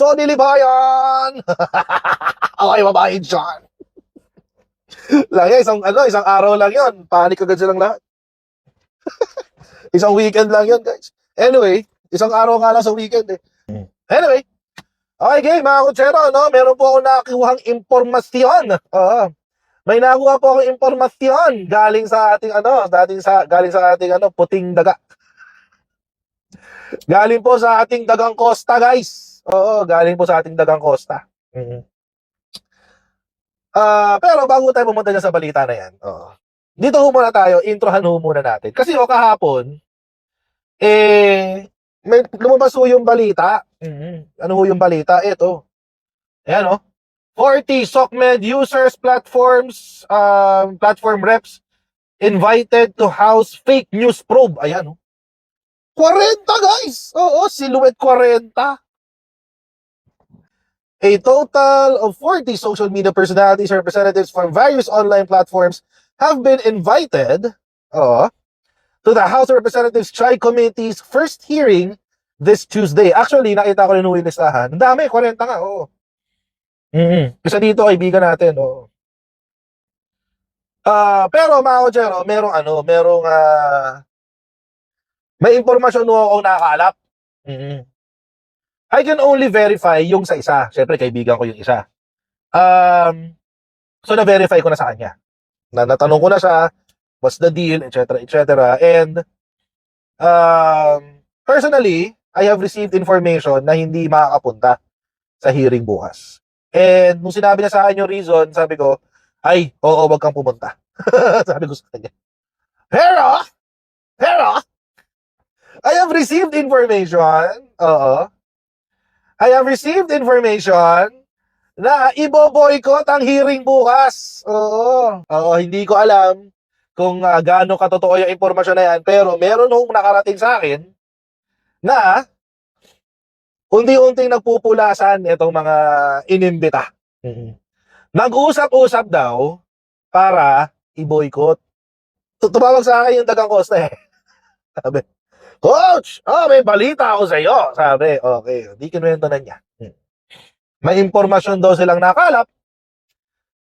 Sonny Libayan! okay, babae dyan. lang yan, isang, ano, isang araw lang yon Panic agad silang lahat. isang weekend lang yon guys. Anyway, isang araw nga lang sa weekend eh. Anyway, okay game mga kutsero, no? Meron po ako nakuhang impormasyon. Oo. may nakuha po akong impormasyon galing sa ating ano, dating sa galing sa ating ano, puting daga. Galing po sa ating dagang Costa, guys. Oo, galing po sa ating dagang Costa. Mhm. Ah, pero bago tayo pumunta dyan sa balita na yan, oo. Dito ho muna tayo, introhan ho muna natin. Kasi o kahapon, eh, may lumabas ho yung balita. Mhm. Ano ho yung balita? Ito. Ayan o. 40 SOCMED users, platforms, um, platform reps invited to house fake news probe. Ayan o. 40 guys! Oo, silhouette 40. A total of 40 social media personalities representatives from various online platforms have been invited oh, to the House of Representatives Tri-Committee's first hearing this Tuesday. Actually, nakita ko rin yung listahan. Ang dami, 40 nga, oo. mm Isa dito, kaibigan natin, oo. Ah, pero mga kotsero, merong ano, merong ah, may impormasyon mo akong nakakalap. mm I can only verify yung sa isa. Siyempre, kaibigan ko yung isa. Um, so, na-verify ko na sa kanya. Na natanong ko na siya, what's the deal, etc., etc. And, um, personally, I have received information na hindi makakapunta sa hearing bukas. And, nung sinabi niya sa akin yung reason, sabi ko, ay, oo, wag kang pumunta. sabi ko sa kanya. Pero, pero, I have received information, oo, I have received information na ibo-boycott ang hearing bukas. Oo. Oo, hindi ko alam kung uh, gaano katotoo yung impormasyon na yan, pero meron hong nakarating sa akin na unti-unting nagpupulasan itong mga inimbita. Nag-usap-usap daw para i-boycott. Tumawag sa akin yung dagang Costa eh. Sabi, Coach, oh, may balita ako sa iyo. Sabi, okay, di kinuwento na niya. Hmm. May impormasyon daw silang nakalap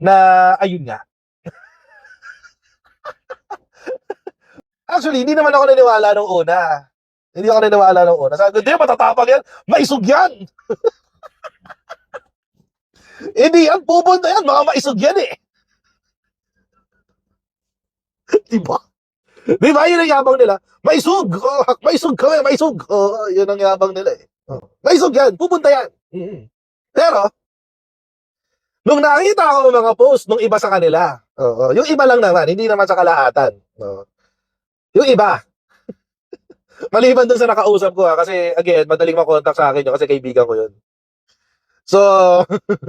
na ayun nga. Actually, hindi naman ako naniwala nung una. Hindi ako naniwala nung una. Sabi ko, hindi, matatapag yan. Maisog yan. hindi yan, pupunta yan. Mga maisog yan eh. diba? Di ba yun ang yabang nila? Maisog! Oh, maisog kami, maisog! Oh, yun ang yabang nila eh. Oh. Maisog yan, pupunta yan. Pero, nung nakita ko mga post nung iba sa kanila, oh, oh, yung iba lang naman, hindi naman sa kalahatan. Oh. Yung iba, maliban dun sa nakausap ko ha, kasi again, madaling makontak sa akin yun kasi kaibigan ko yun. So,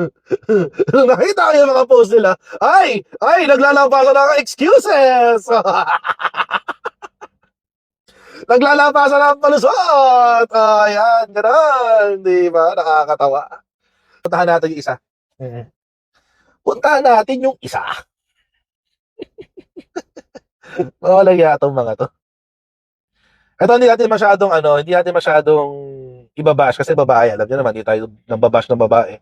nung nakita ko yung mga post nila, ay, ay, naglalampasan ako excuses. naglalampasan ng palusot. Ayan, gano'n. Di ba? Nakakatawa. Puntahan natin yung isa. Puntahan natin yung isa. Mawalang yatong mga to. Ito hindi natin masyadong ano, hindi natin masyadong ibabash kasi babae. Alam niyo naman, hindi tayo nang babash ng babae.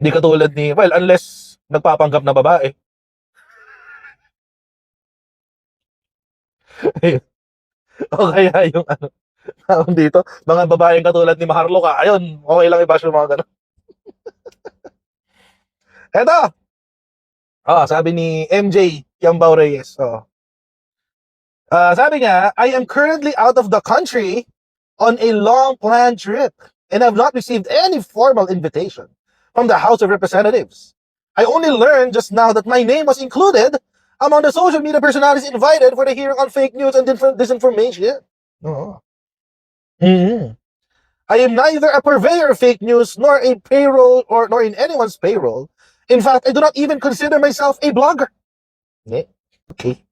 Hindi katulad ni, well, unless nagpapanggap na babae. o kaya yung ano, tawag dito, mga babaeng katulad ni Maharloka, ayun, okay lang i-bash yung mga gano'n. Eto! Oh, sabi ni MJ Yambao Reyes. Oh. Uh, sabi niya, I am currently out of the country on a long planned trip and have not received any formal invitation from the House of Representatives. I only learned just now that my name was included among the social media personalities invited for the hearing on fake news and disinformation. Oh. Mm-hmm. I am neither a purveyor of fake news nor a payroll or nor in anyone's payroll. In fact, I do not even consider myself a blogger. Okay.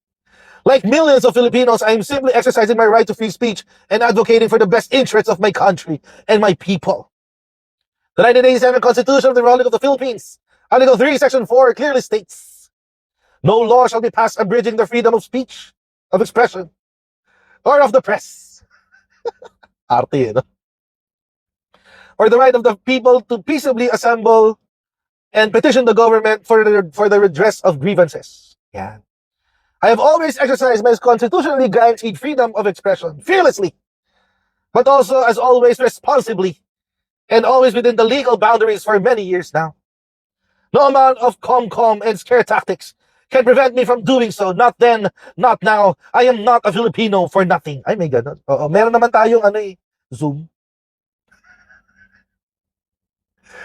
Like millions of Filipinos, I am simply exercising my right to free speech and advocating for the best interests of my country and my people. The 1987 Constitution of the Republic of the Philippines, Article 3, Section 4 clearly states, No law shall be passed abridging the freedom of speech, of expression, or of the press. Or the right of the people to peaceably assemble and petition the government for the, for the redress of grievances. Yan. I have always exercised my constitutionally guaranteed freedom of expression fearlessly, but also, as always, responsibly, and always within the legal boundaries for many years now. No amount of calm-calm and scare tactics can prevent me from doing so. Not then, not now. I am not a Filipino for nothing. Ay, may ganun. Oo, meron naman tayong ano eh, Zoom.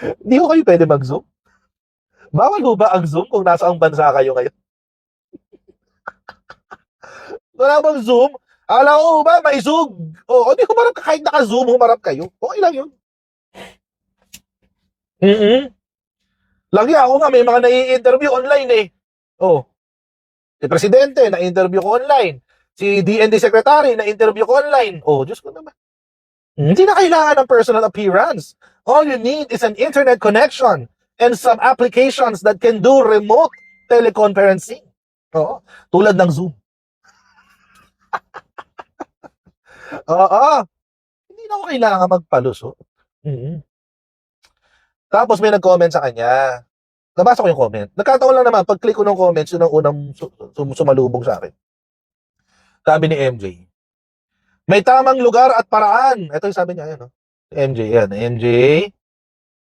Hindi ko kayo pwede mag-Zoom. Bawal ho ba ang Zoom kung nasa ang bansa kayo ngayon? Wala bang Zoom? Alam ko ba, may Zoom. O, di humarap ka kahit naka-Zoom, humarap kayo. Okay lang yun. mm Lagi ako nga, may mga nai-interview online eh. Oh. Si Presidente, na-interview ko online. Si DND Secretary, na-interview ko online. Oh, Diyos ko naman. Hindi na kailangan ng personal appearance. All you need is an internet connection and some applications that can do remote teleconferencing. Oo. Tulad ng Zoom. Oo. Hindi na ako kailangan magpalusot. mm Tapos may nag-comment sa kanya. Nabasa ko yung comment. Nagkataon lang naman, pag-click ko ng comments, yun ang unang su- sum- sumalubong sa akin. Sabi ni MJ, may tamang lugar at paraan. Ito yung sabi niya, yan, no? MJ, yan. MJ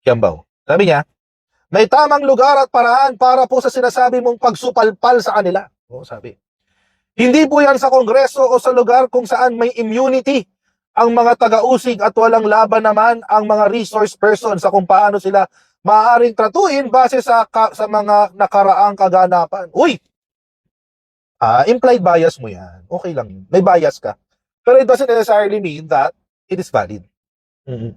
Kiambaw. Sabi niya, may tamang lugar at paraan para po sa sinasabi mong pagsupalpal sa kanila. Oo, sabi. Hindi po yan sa kongreso o sa lugar kung saan may immunity ang mga taga-usig at walang laban naman ang mga resource person sa kung paano sila maaaring tratuin base sa ka- sa mga nakaraang kaganapan. Uy! Ah, implied bias mo yan. Okay lang. May bias ka. Pero it doesn't necessarily mean that it is valid. Mhm.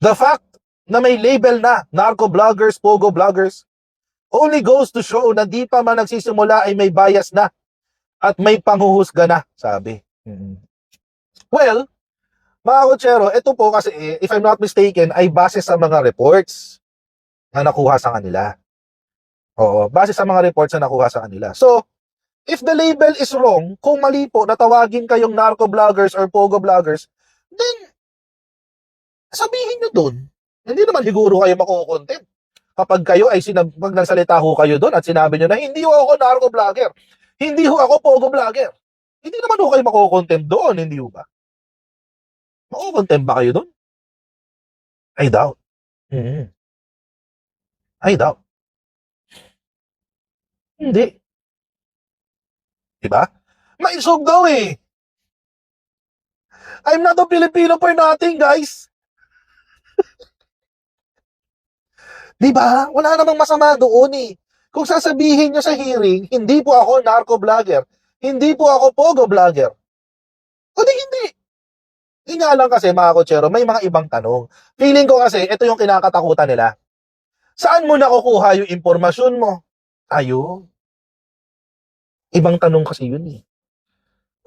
The fact na may label na narco bloggers, pogo bloggers, only goes to show na di pa man nagsisimula ay may bias na at may panghuhusga na, sabi. Mhm. Well, mga kutsero, ito po kasi, eh, if I'm not mistaken, ay base sa mga reports na nakuha sa kanila. Oo, base sa mga reports na nakuha sa kanila. So, if the label is wrong, kung mali po na tawagin kayong narco vloggers or pogo vloggers, then, sabihin nyo dun. Hindi naman siguro kayo makukontent. Kapag kayo ay sinab nagsalita ho kayo doon at sinabi nyo na hindi ho ako narco vlogger, hindi ho ako pogo vlogger, hindi naman ho kayo makukontent doon, hindi ho ba? Makukontent ba kayo doon? I doubt. Mhm. I doubt. Hindi. Diba? Maisog daw eh. I'm not a Filipino for nothing, guys. Diba? Wala namang masama doon eh. Kung sasabihin nyo sa hearing, hindi po ako narco vlogger, hindi po ako pogo Nga lang kasi mga kotsero, may mga ibang tanong. Feeling ko kasi, ito yung kinakatakutan nila. Saan mo nakukuha yung impormasyon mo? Ayun. Ibang tanong kasi yun eh.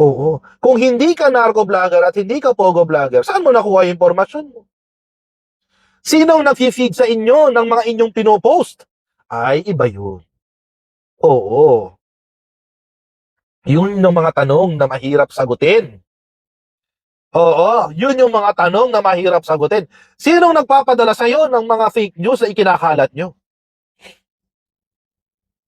Oo. Kung hindi ka narco vlogger at hindi ka pogo vlogger, saan mo nakuha yung impormasyon mo? Sinong nag-feed sa inyo ng mga inyong pinopost? Ay, iba yun. Oo. Yun yung mga tanong na mahirap sagutin. Oo, yun yung mga tanong na mahirap sagutin. Sinong nagpapadala sa'yo ng mga fake news na ikinakalat nyo?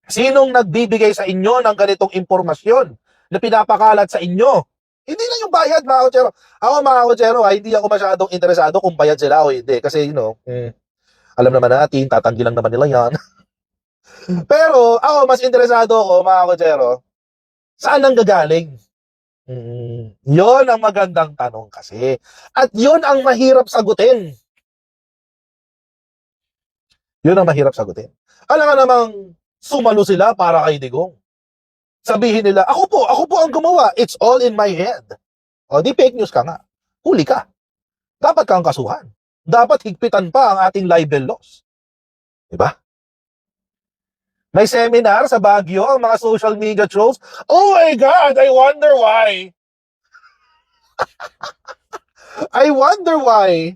Sinong nagbibigay sa inyo ng ganitong impormasyon na pinapakalat sa inyo? Hindi na yung bayad, mga kutsero. Ako, mga kutsero, ha, hindi ako masyadong interesado kung bayad sila o hindi. Kasi, you know, mm, alam naman natin, tatanggi lang naman nila yan. Pero, ako, mas interesado ako, mga kutsero, saan ang gagaling? Mm, yon ang magandang tanong kasi. At yon ang mahirap sagutin. Yun ang mahirap sagutin. Alam nga namang sumalo sila para kay Digong. Sabihin nila, ako po, ako po ang gumawa. It's all in my head. O di fake news ka nga. Huli ka. Dapat kang kasuhan. Dapat higpitan pa ang ating libel laws. Diba? May seminar sa Baguio ang mga social media trolls. Oh my God, I wonder why. I wonder why.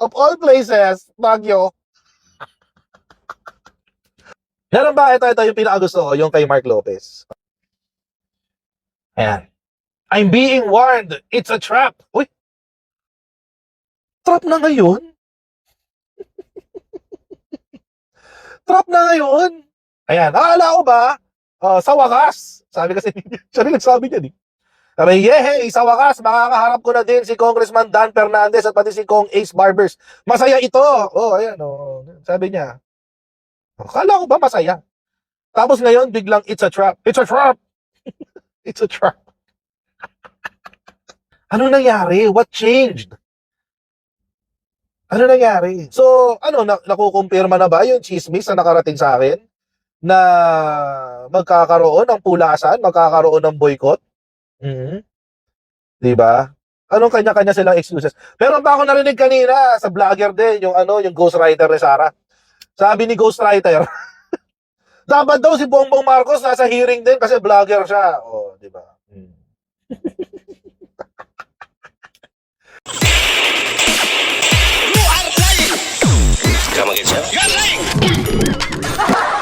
Of all places, Baguio. Meron ba? Ito, ito yung pinakagusto ko, yung kay Mark Lopez. Ayan. I'm being warned. It's a trap. Uy. Trap na ngayon? Trap na ngayon? Ayan, akala ko ba, ah, sa wakas, sabi kasi, siya rin nagsabi niyan eh. Sabi, yehey, sa wakas, makakaharap ko na din si Congressman Dan Fernandez at pati si Kong Ace Barbers. Masaya ito. Oh, ayan, oh. Sabi niya. Akala ko ba masaya? Tapos ngayon, biglang, it's a trap. It's a trap. it's a trap. ano nangyari? What changed? Ano nangyari? So, ano, na, nakukumpirma na ba yung chismis na nakarating sa akin? na magkakaroon ng pulasan, magkakaroon ng boycott. Mm-hmm. 'Di ba? Anong kanya-kanya silang excuses. Pero pa ako narinig kanina sa vlogger din yung ano, yung ghostwriter ni Sara. Sabi ni ghostwriter, dapat daw si Bongbong Marcos nasa hearing din kasi vlogger siya. Oh, 'di ba? Mm. you are lying. Come again, sir. You are lying.